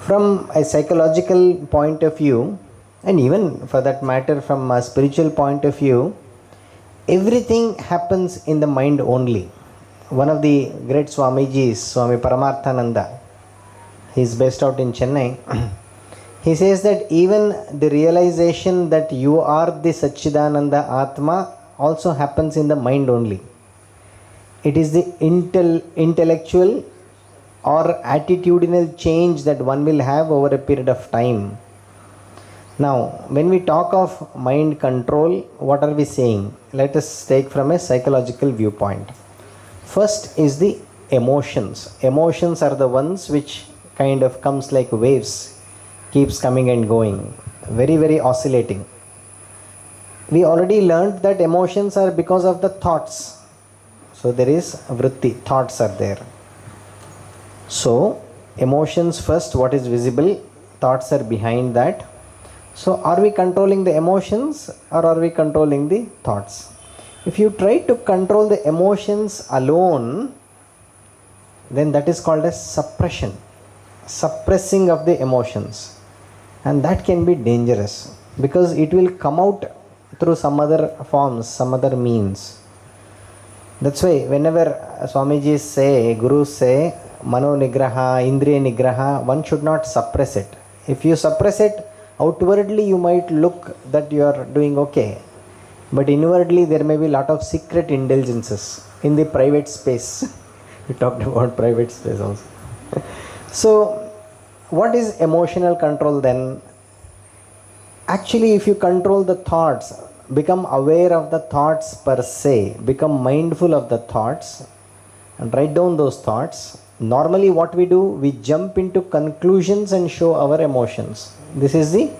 From a psychological point of view, and even for that matter, from a spiritual point of view, everything happens in the mind only. One of the great Swamijis, Swami Paramarthananda, he is based out in Chennai. he says that even the realization that you are the Satchidananda Atma also happens in the mind only. It is the intel, intellectual or attitudinal change that one will have over a period of time. Now, when we talk of mind control, what are we saying? Let us take from a psychological viewpoint. First is the emotions. Emotions are the ones which kind of comes like waves, keeps coming and going, very, very oscillating. We already learned that emotions are because of the thoughts. So there is vritti, thoughts are there. So, emotions first, what is visible, thoughts are behind that. So, are we controlling the emotions or are we controlling the thoughts? If you try to control the emotions alone, then that is called as suppression, suppressing of the emotions. And that can be dangerous because it will come out through some other forms, some other means. That's why whenever Swamiji say, Gurus say, Mano Nigraha, Indriya Nigraha, one should not suppress it. If you suppress it, outwardly you might look that you are doing okay. But inwardly there may be a lot of secret indulgences in the private space. we talked about private space also. so, what is emotional control then? Actually, if you control the thoughts, become aware of the thoughts per se, become mindful of the thoughts, and write down those thoughts. Normally, what we do, we jump into conclusions and show our emotions. This is the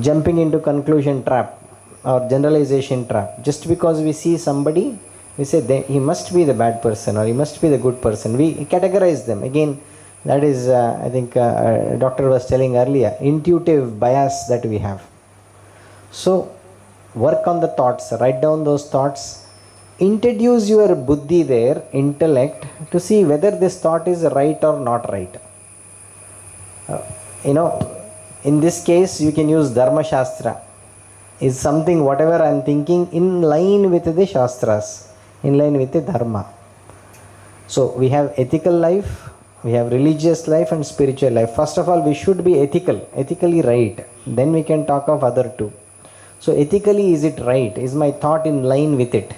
jumping into conclusion trap or generalization trap. Just because we see somebody, we say they, he must be the bad person or he must be the good person. We categorize them. Again, that is, uh, I think, uh, uh, doctor was telling earlier, intuitive bias that we have. So, work on the thoughts, write down those thoughts, introduce your buddhi there, intellect, to see whether this thought is right or not right. Uh, you know, in this case, you can use Dharma Shastra. Is something, whatever I am thinking, in line with the Shastras, in line with the Dharma. So, we have ethical life, we have religious life, and spiritual life. First of all, we should be ethical, ethically right. Then we can talk of other two. So, ethically, is it right? Is my thought in line with it?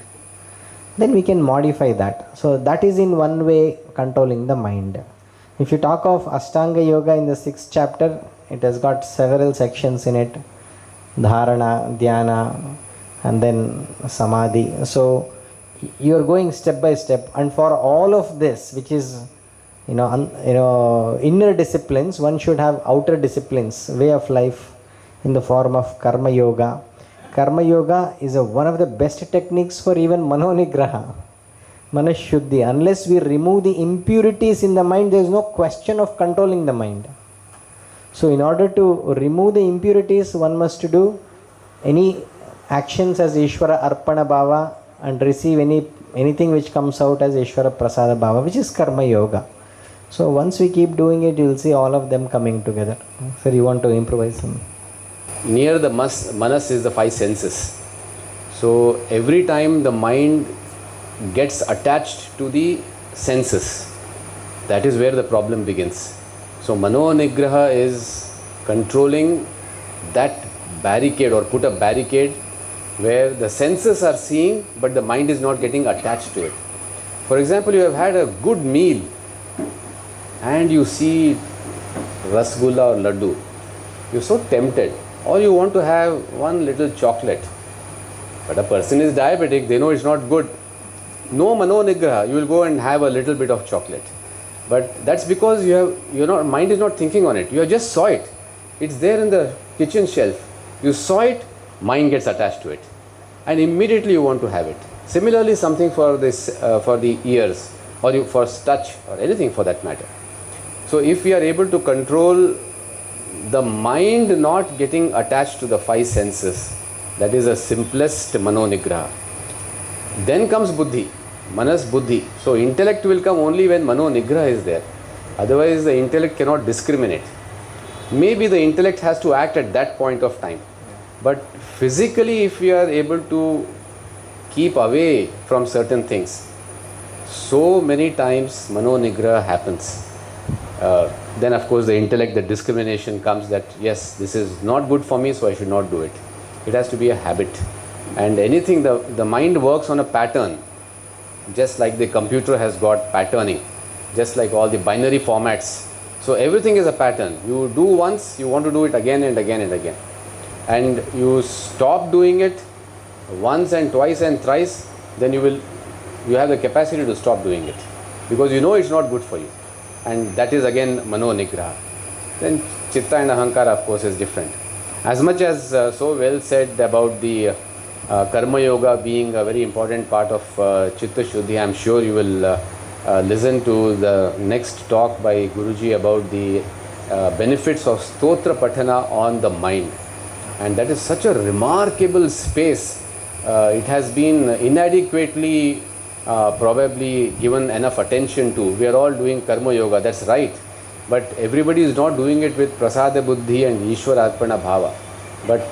Then we can modify that. So, that is in one way controlling the mind. If you talk of Ashtanga Yoga in the sixth chapter, it has got several sections in it dharana, dhyana, and then samadhi. So, you are going step by step, and for all of this, which is you know, un, you know, inner disciplines, one should have outer disciplines, way of life in the form of karma yoga. Karma yoga is a, one of the best techniques for even manonigraha, manashuddhi. Unless we remove the impurities in the mind, there is no question of controlling the mind. So, in order to remove the impurities, one must do any actions as Ishvara Arpana Bhava and receive any anything which comes out as Ishvara Prasada Bhava, which is Karma Yoga. So, once we keep doing it, you will see all of them coming together. Sir, you want to improvise some? Near the mas- manas is the five senses. So every time the mind gets attached to the senses, that is where the problem begins. So mano nigraha is controlling that barricade or put a barricade where the senses are seeing but the mind is not getting attached to it. For example, you have had a good meal and you see rasgulla or laddu. You're so tempted or you want to have one little chocolate. But a person is diabetic, they know it's not good. No mano nigraha, you will go and have a little bit of chocolate. But that's because you have your mind is not thinking on it. You just saw it. It's there in the kitchen shelf. You saw it, mind gets attached to it, and immediately you want to have it. Similarly, something for this uh, for the ears or you, for touch or anything for that matter. So if we are able to control the mind not getting attached to the five senses, that is the simplest manonigraha. Then comes buddhi, manas buddhi. So intellect will come only when mano nigraha is there. Otherwise, the intellect cannot discriminate. maybe the intellect has to act at that point of time. But physically, if we are able to keep away from certain things, so many times mano nigra happens. Uh, then, of course, the intellect, the discrimination comes that yes, this is not good for me, so I should not do it. It has to be a habit. And anything, the, the mind works on a pattern, just like the computer has got patterning, just like all the binary formats. So, everything is a pattern. You do once, you want to do it again and again and again. And you stop doing it once and twice and thrice, then you will you have the capacity to stop doing it because you know it's not good for you and that is again mano nigraha then chitta and ahankara of course is different. As much as uh, so well said about the uh, karma yoga being a very important part of uh, chitta shuddhi i'm sure you will uh, uh, listen to the next talk by guruji about the uh, benefits of stotra patana on the mind. And that is such a remarkable space. It has been inadequately uh, probably given enough attention to. We are all doing karma yoga, that's right, but everybody is not doing it with prasada buddhi and ishwara arpana bhava. But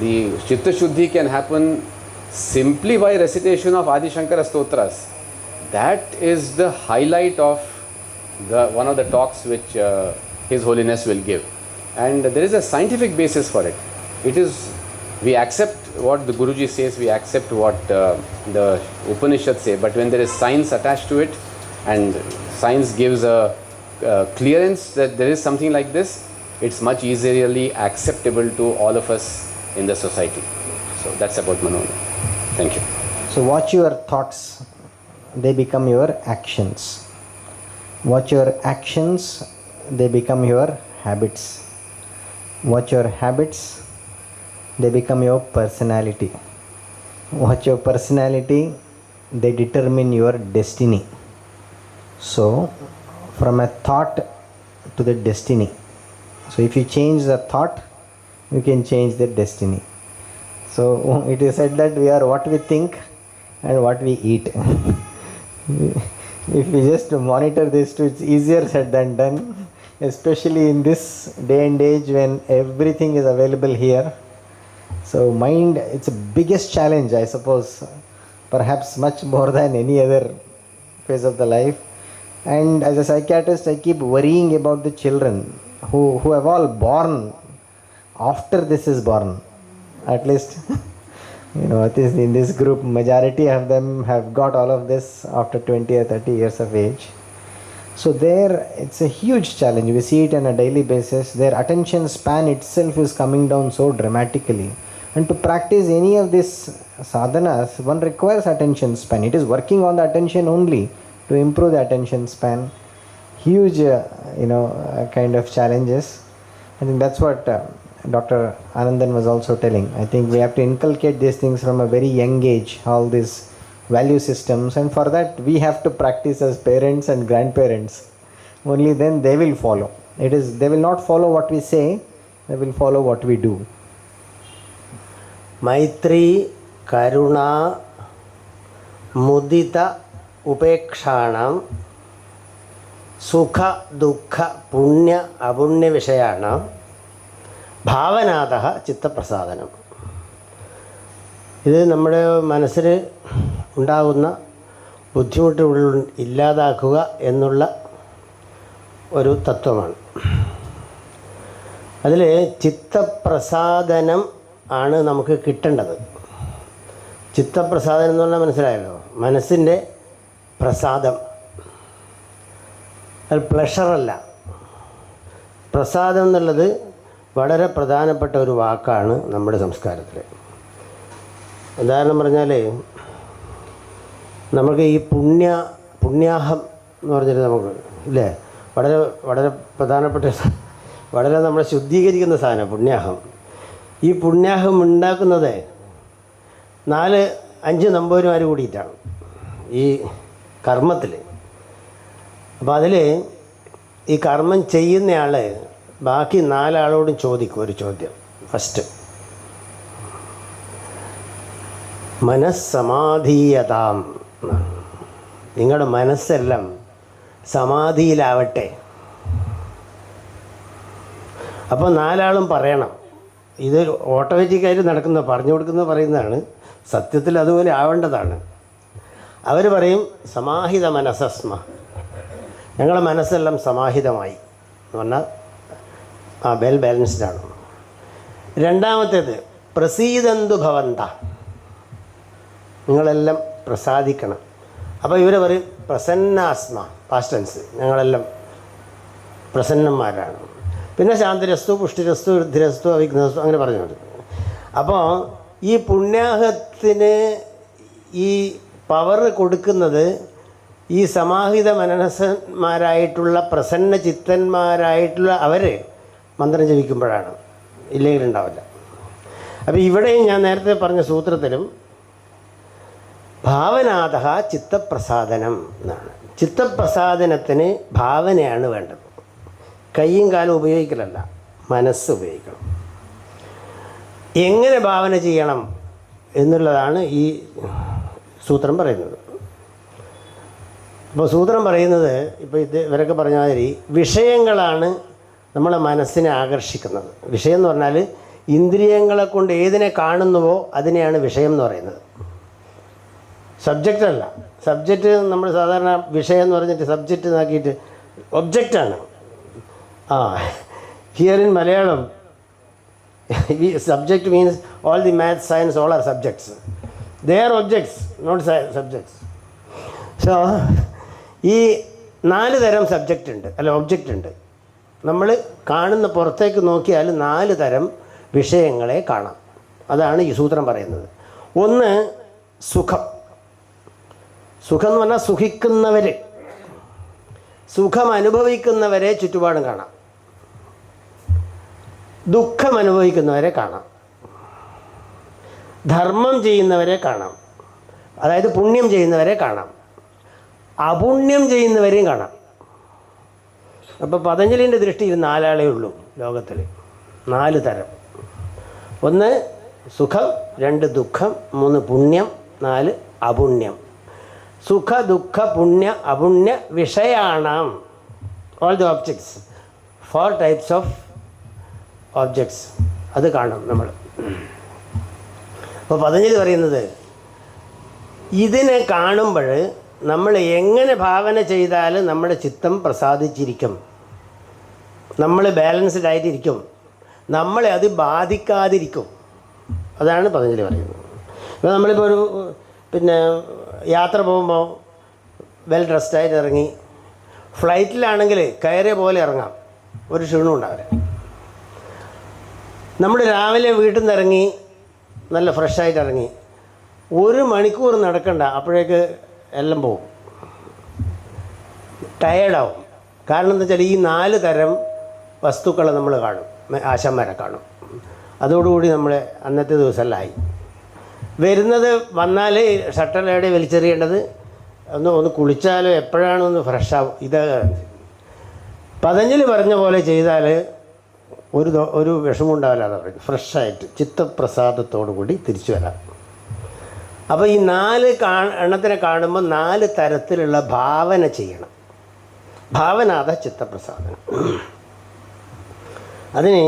the chitta shuddhi can happen simply by recitation of Adi Shankara stotras. That is the highlight of the one of the talks which uh, His Holiness will give, and there is a scientific basis for it. It is we accept what the Guruji says, we accept what uh, the Upanishad say, but when there is science attached to it, and science gives a, uh clearance that there is something like this, it's much easily acceptable to all of us in the society. So that's about Manona. Thank you. So, watch your thoughts, they become your actions. Watch your actions, they become your habits. Watch your habits, they become your personality. Watch your personality, they determine your destiny. So, from a thought to the destiny. So, if you change the thought, you can change the destiny. So, it is said that we are what we think and what we eat. if we just monitor this, two, it's easier said than done, especially in this day and age when everything is available here. So, mind, it's a biggest challenge, I suppose, perhaps much more than any other phase of the life. And as a psychiatrist, I keep worrying about the children who, who have all born after this is born. At least, you know, at least in this group, majority of them have got all of this after 20 or 30 years of age. So there, it's a huge challenge. We see it on a daily basis. Their attention span itself is coming down so dramatically. And to practice any of these sadhanas, one requires attention span. It is working on the attention only to improve the attention span. Huge, uh, you know, uh, kind of challenges. I think that's what uh, Dr. Anandan was also telling. I think we have to inculcate these things from a very young age, all these value systems, and for that we have to practice as parents and grandparents. Only then they will follow. It is they will not follow what we say, they will follow what we do. മൈത്രി കരുണ മുദിത ഉപേക്ഷാണം സുഖ ദുഃഖ പുണ്യ അപുണ്യ വിഷയാണ് ഭാവനാഥ ചിത്തപ്രസാദനം. ഇത് നമ്മുടെ മനസ്സിൽ ഉണ്ടാകുന്ന ബുദ്ധിമുട്ടുകൾ ഇല്ലാതാക്കുക എന്നുള്ള ഒരു തത്വമാണ്. അതിൽ ചിത്തപ്രസാദനം ആണ് നമുക്ക് കിട്ടേണ്ടത്. ചിത്തപ്രസാദം എന്ന് പറഞ്ഞാൽ മനസ്സിലായല്ലോ? മനസ്സിന്റെ പ്രസാദം. അത് പ്ലഷറല്ല പ്രസാദം എന്നുള്ളത് വളരെ പ്രധാനപ്പെട്ട ഒരു വാക്കാണ് നമ്മുടെ സംസ്കാരത്തിൽ ഉദാഹരണം പറഞ്ഞാൽ നമുക്ക് ഈ പുണ്യ പുണ്യാഹം എന്ന് പറഞ്ഞിട്ട് നമുക്ക് ഇല്ലേ? വളരെ വളരെ പ്രധാനപ്പെട്ട വളരെ നമ്മളെ ശുദ്ധീകരിക്കുന്ന സാധനം പുണ്യാഹം. ഈ പുണ്യാഹം ഉണ്ടാക്കുന്നത് നാല് അഞ്ച് നമ്പൂരിമാർ കൂടിയിട്ടാണ് ഈ കർമ്മത്തിൽ. അപ്പോൾ അതിൽ ഈ കർമ്മം ചെയ്യുന്നയാൾ ബാക്കി നാലാളോടും ചോദിക്കും ഒരു ചോദ്യം. ഫസ്റ്റ് മനസ്സമാധീയതാം. നിങ്ങളുടെ മനസ്സെല്ലാം സമാധിയിലാവട്ടെ. അപ്പോൾ നാലാളും പറയണം. ഇത് ഓട്ടോമാറ്റിക്കായിട്ട് നടക്കുന്ന പറഞ്ഞു കൊടുക്കുന്ന പറയുന്നതാണ്. സത്യത്തിൽ അതുപോലെ ആവേണ്ടതാണ്. അവർ പറയും സമാഹിത മനസ്സസ്മ. ഞങ്ങളെ മനസ്സെല്ലാം സമാഹിതമായി എന്ന് പറഞ്ഞാൽ ആ വെൽ ബാലൻസ്ഡ് ആണ്. രണ്ടാമത്തേത് പ്രസീതന്തു ഭവന്ത. നിങ്ങളെല്ലാം പ്രസാദിക്കണം. അപ്പോൾ ഇവർ പറയും പ്രസന്നാസ്മ പാസ്റ്റൻസ് ഞങ്ങളെല്ലാം പ്രസന്നന്മാരാണ്. പിന്നെ ശാന്തരസ്തു പുഷ്ടിരസ്തു വൃദ്ധിരസ്തു അവിഘ്നസ്തു അങ്ങനെ പറഞ്ഞു അപ്പോൾ ഈ പുണ്യാഹത്തിന് ഈ പവർ കൊടുക്കുന്നത് ഈ സമാഹിത മനസ്സന്മാരായിട്ടുള്ള പ്രസന്ന ചിത്തന്മാരായിട്ടുള്ള അവർ മന്ത്രം ജപിക്കുമ്പോഴാണ്. ഇല്ലെങ്കിൽ ഉണ്ടാവില്ല. അപ്പോൾ ഇവിടെയും ഞാൻ നേരത്തെ പറഞ്ഞ സൂത്രത്തിലും ഭാവനാഥ ചിത്തപ്രസാദനം എന്നാണ്. ചിത്തപ്രസാദനത്തിന് ഭാവനയാണ് വേണ്ടത്. കൈയും കാലും ഉപയോഗിക്കലല്ല മനസ്സ് ഉപയോഗിക്കണം. എങ്ങനെ ഭാവന ചെയ്യണം എന്നുള്ളതാണ് ഈ സൂത്രം പറയുന്നത്. അപ്പോൾ സൂത്രം പറയുന്നത് ഇപ്പോൾ ഇത് ഇവരൊക്കെ പറഞ്ഞ മാതിരി വിഷയങ്ങളാണ് നമ്മളെ മനസ്സിനെ ആകർഷിക്കുന്നത്. വിഷയം എന്ന് പറഞ്ഞാൽ ഇന്ദ്രിയങ്ങളെ കൊണ്ട് ഏതിനെ കാണുന്നുവോ അതിനെയാണ് വിഷയം എന്ന് പറയുന്നത്. സബ്ജക്റ്റ് അല്ല സബ്ജക്റ്റ് നമ്മൾ സാധാരണ വിഷയം എന്ന് പറഞ്ഞിട്ട് സബ്ജക്റ്റ് നോക്കിയിട്ട് ഒബ്ജക്റ്റാണ്. ആ ഹിയർ ഇൻ മലയാളം ഈ subject means all the maths science all are subjects they are objects not subjects so ഈ നാല് തരം സബ്ജക്റ്റ് ഉണ്ട് അല്ല ഒബ്ജക്റ്റ് ഉണ്ട്. നമ്മൾ കാണുന്ന പുറത്തേക്ക് നോക്കിയാൽ നാല് തരം വിഷയങ്ങളെ കാണാം. അതാണ് ഈ സൂത്രം പറയുന്നത്. ഒന്ന് സുഖം. സുഖം എന്ന് പറഞ്ഞാൽ സുഖിക്കുന്നവർ സുഖം അനുഭവിക്കുന്നവരെ ചുറ്റുപാടും കാണാം. ദുഃഖം അനുഭവിക്കുന്നവരെ കാണാം. ധർമ്മം ചെയ്യുന്നവരെ കാണാം. അതായത് പുണ്യം ചെയ്യുന്നവരെ കാണാം. അപുണ്യം ചെയ്യുന്നവരെയും കാണാം. അപ്പോൾ പതഞ്ജലിന്റെ ദൃഷ്ടിയിൽ നാലാളേ ഉള്ളൂ ലോകത്തിൽ നാല് തരം. ഒന്ന് സുഖം രണ്ട് ദുഃഖം മൂന്ന് പുണ്യം നാല് അപുണ്യം. സുഖ ദുഃഖ പുണ്യ അപുണ്യ വിഷയാണാം. All the objects four types of objects അത് കാണും നമ്മൾ. അപ്പോൾ പതിനഞ്ചിൽ പറയുന്നത് ഇതിനെ കാണുമ്പോൾ നമ്മൾ എങ്ങനെ ഭാവന ചെയ്താൽ നമ്മുടെ ചിത്തം പ്രസാദിച്ചിരിക്കും. നമ്മൾ ബാലൻസ്ഡ് ആയിട്ടിരിക്കും. നമ്മളെ അത് ബാധിക്കാതിരിക്കും. അതാണ് പതിനഞ്ചിൽ പറയുന്നത്. ഇപ്പോൾ നമ്മളിപ്പോൾ ഒരു പിന്നെ യാത്ര പോകുമ്പോൾ വെൽ ഡ്രസ്ഡായിട്ട് ഇറങ്ങി ഫ്ലൈറ്റിലാണെങ്കിൽ കയറിയ പോലെ ഇറങ്ങാം. ഒരു ക്ഷീണവും ഉണ്ടാവില്ല. നമ്മൾ രാവിലെ വീട്ടിൽ നിന്ന് ഇറങ്ങി നല്ല ഫ്രഷായിട്ട് ഇറങ്ങി. ഒരു മണിക്കൂർ നടക്കണ്ട അപ്പോഴേക്ക് എല്ലാം പോകും. ടയേർഡാവും കാരണം എന്താ വെച്ചാൽ ഈ നാല് തരം വസ്തുക്കളെ നമ്മൾ കാണും ആശാന്മാരെ കാണും. അതോടുകൂടി നമ്മൾ അന്നത്തെ ദിവസമെല്ലാം ആയി. വരുന്നത് വന്നാൽ ഷട്ടലേടെ വലിച്ചെറിയേണ്ടത്? ഒന്ന് ഒന്ന് കുളിച്ചാലോ എപ്പോഴാണോ ഒന്ന് ഫ്രഷാവും ഇത് പതഞ്ജലി പറഞ്ഞ പോലെ ചെയ്താൽ ഒരു ഒരു വിഷമം ഉണ്ടാവില്ല അവർക്ക് ഫ്രഷായിട്ട് ചിത്തപ്രസാദത്തോടു കൂടി തിരിച്ചു വരാം. അപ്പോൾ ഈ നാല് കാ എണ്ണത്തിനെ കാണുമ്പോൾ നാല് തരത്തിലുള്ള ഭാവന ചെയ്യണം. ഭാവനാഥ ചിത്തപ്രസാദനം. അതിന്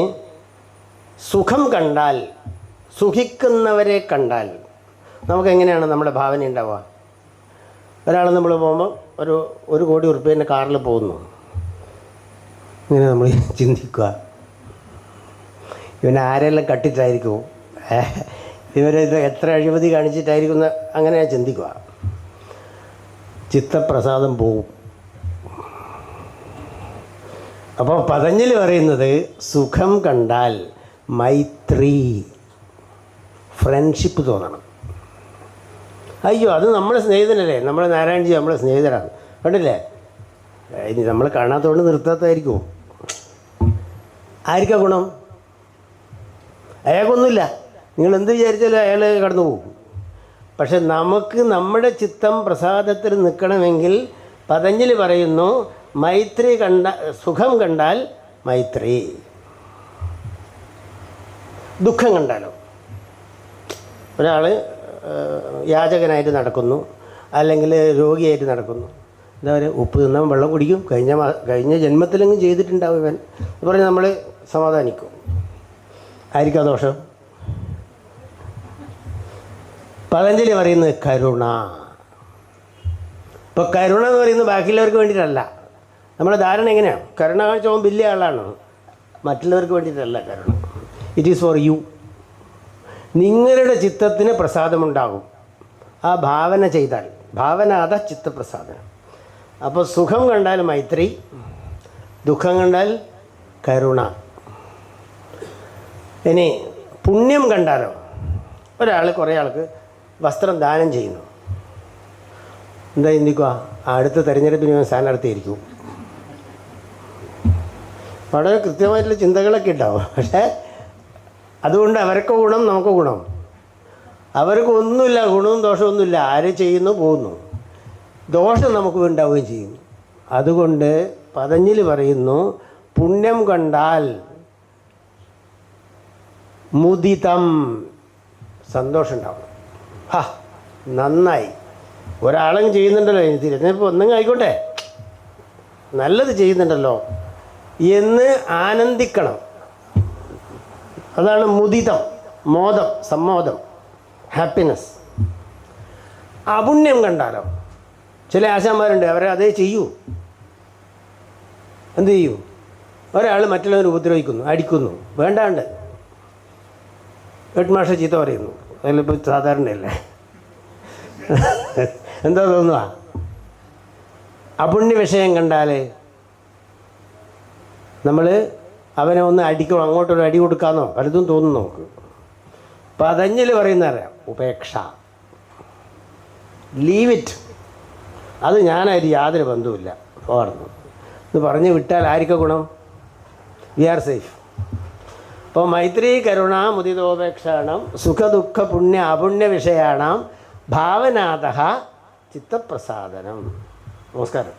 സുഖം കണ്ടാൽ സുഖിക്കുന്നവരെ കണ്ടാൽ നമുക്ക് എങ്ങനെയാണ് നമ്മുടെ ഭാവന ഉണ്ടാവുക? ഒരാൾ നമ്മൾ പോകുമ്പോൾ ഒരു ഒരു കോടി ഉറുപ്പ്യന്റെ കാറിൽ പോകുന്നു. ഇങ്ങനെ നമ്മൾ ചിന്തിക്കുക. ഇവൻ ആരെല്ലാം കട്ടിട്ടായിരിക്കും ഇവരെ ഇത് എത്ര അഴിമതി കാണിച്ചിട്ടായിരിക്കും അങ്ങനെ ഞാൻ ചിന്തിക്കുക. ചിത്തപ്രസാദം പോവും. അപ്പോൾ പതഞ്ജലി പറയുന്നത് സുഖം കണ്ടാൽ മൈത്രി. ഫ്രണ്ട്ഷിപ്പ് തോന്നണം. അയ്യോ അത് നമ്മളെ സ്നേഹിതനല്ലേ? നമ്മൾ നാരായണജി നമ്മളെ സ്നേഹിതരാണ്. കണ്ടില്ലേ? ഇനി നമ്മൾ കാണാത്തതുകൊണ്ട് നിർത്താത്തായിരിക്കുമോ? ആർക്കാ ഗുണം? അയാൾക്കൊന്നുമില്ല. നിങ്ങൾ എന്ത് വിചാരിച്ചാലും അയാൾ കടന്നു പോകും. പക്ഷെ നമുക്ക് നമ്മുടെ ചിത്തം പ്രസാദത്തിൽ നിൽക്കണമെങ്കിൽ പതഞ്ജലി പറയുന്നു മൈത്രി കണ്ട സുഖം കണ്ടാൽ മൈത്രി. ദുഃഖം കണ്ടാലോ? ഒരാൾ യാചകനായിട്ട് നടക്കുന്നു അല്ലെങ്കിൽ രോഗിയായിട്ട് നടക്കുന്നു. എന്താ പറയുക ഉപ്പ് തിന്നാൻ വെള്ളം കുടിക്കും കഴിഞ്ഞ കഴിഞ്ഞ ജന്മത്തിലെങ്കിലും ചെയ്തിട്ടുണ്ടാവും ഇവൻ. എന്ന് പറഞ്ഞ് നമ്മൾ സമാധാനിക്കും. ആയിരിക്കാം ദോഷം. പതഞ്ജലി പറയുന്നത് കരുണ. ഇപ്പോൾ കരുണ എന്ന് പറയുന്നത് ബാക്കിയുള്ളവർക്ക് വേണ്ടിയിട്ടല്ല. നമ്മുടെ ധാരണ എങ്ങനെയാണ്? കരുണ കാണിച്ചവൻ വലിയ ആളാണ്. മറ്റുള്ളവർക്ക് വേണ്ടിയിട്ടല്ല കരുണ. ഇറ്റ് ഈസ് ഫോർ യു നിങ്ങളുടെ ചിത്തത്തിന് പ്രസാദമുണ്ടാകും. ആ ഭാവന ചെയ്താൽ. ഭാവന അത ചിത്തപ്രസാദനം. അപ്പോൾ സുഖം കണ്ടാൽ മൈത്രി ദുഃഖം കണ്ടാൽ കരുണ. ഇനി പുണ്യം കണ്ടാലോ? ഒരാൾ കുറേ ആൾക്ക് വസ്ത്രം ദാനം ചെയ്യുന്നു. എന്താ ചിന്തിക്കുക? അടുത്ത തെരഞ്ഞെടുപ്പിന് ഞാൻ സ്ഥാനാർത്ഥിയായിരിക്കും വളരെ കൃത്യമായിട്ടുള്ള ചിന്തകളൊക്കെ ഉണ്ടാവും. പക്ഷേ അതുകൊണ്ട് അവർക്ക് ഗുണം നമുക്ക് ഗുണം. അവർക്ക് ഒന്നുമില്ല ഗുണവും ദോഷമൊന്നുമില്ല ആര് ചെയ്യുന്നു പോകുന്നു. ദോഷം നമുക്ക് ഉണ്ടാവുകയും ചെയ്യും. അതുകൊണ്ട് പതഞ്ഞിൽ പറയുന്നു പുണ്യം കണ്ടാൽ മുദിതം. സന്തോഷം ഉണ്ടാവും ഹാ നന്നായി. ഒരാളും ചെയ്യുന്നുണ്ടല്ലോ ഇനി തിരഞ്ഞെടുപ്പ് ഒന്നെങ്കിൽ ആയിക്കോട്ടെ. നല്ലത് ചെയ്യുന്നുണ്ടല്ലോ. എന്ന് ആനന്ദിക്കണം. അതാണ് മുദിതം മോദം സമ്മോദം ഹാപ്പിനെസ് അപുണ്യം കണ്ടാലോ? ചില ആശാന്മാരുണ്ട് അവരെ അതേ ചെയ്യൂ. എന്ത് ചെയ്യൂ? ഒരാൾ മറ്റുള്ളവരെ ഉപദ്രവിക്കുന്നു അടിക്കുന്നു വേണ്ടാണ്ട്. ഹെഡ് മാഷ ചീത്ത പറയുന്നു. അതിലിപ്പോൾ സാധാരണയല്ലേ? എന്താ തോന്നുക അപുണ്യ വിഷയം കണ്ടാൽ നമ്മൾ അവനെ ഒന്ന് അടിക്കണം അങ്ങോട്ടൊരു അടി കൊടുക്കാമെന്നോ പലതും തോന്നും നമുക്ക്. അതഞ്ഞിൽ പറയുന്ന അറിയാം ഉപേക്ഷ. ലീവ് ഇറ്റ് അത് ഞാനായിട്ട് യാതൊരു ബന്ധവുമില്ല. പോകണം എന്ന് പറഞ്ഞ് വിട്ടാൽ ആർക്കാ ഗുണം? വി ആർ സേഫ് അപ്പോൾ മൈത്രി കരുണ മുദിതോപേക്ഷാണം സുഖദുഃഖ പുണ്യ അപുണ്യ വിഷയാണാം ഭാവനാഥ ചിത്തപ്രസാദനം. നമസ്കാരം.